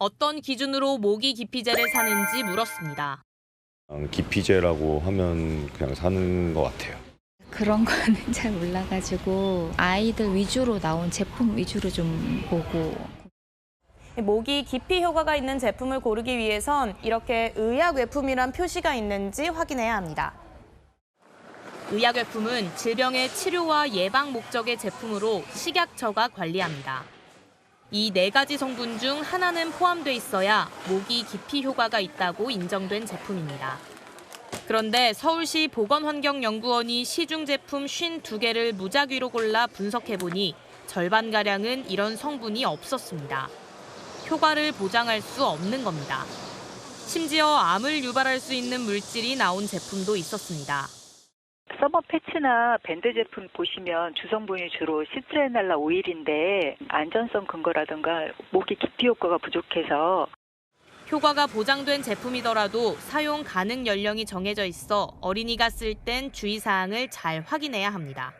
어떤 기준으로 모기 기피제를 사는지 물었습니다. 기피제라고 하면 그냥 사는 것 같아요. 그런 거는 잘 몰라가지고 아이들 위주로 나온 제품 위주로 좀 보고 모기 기피 효과가 있는 제품을 고르기 위해선 이렇게 의약 외품이란 표시가 있는지 확인해야 합니다. 의약 외품은 질병의 치료와 예방 목적의 제품으로 식약처가 관리합니다. 이 네 가지 성분 중 하나는 포함돼 있어야 모기 기피 효과가 있다고 인정된 제품입니다. 그런데 서울시 보건환경연구원이 시중 제품 52개를 무작위로 골라 분석해보니 절반가량은 이런 성분이 없었습니다. 효과를 보장할 수 없는 겁니다. 심지어 암을 유발할 수 있는 물질이 나온 제품도 있었습니다. 서머 패치나 밴드 제품 보시면 주성분이 주로 시트레날라 오일인데 안전성 근거라든가 모기 기피 효과가 부족해서 효과가 보장된 제품이더라도 사용 가능 연령이 정해져 있어 어린이가 쓸 땐 주의사항을 잘 확인해야 합니다.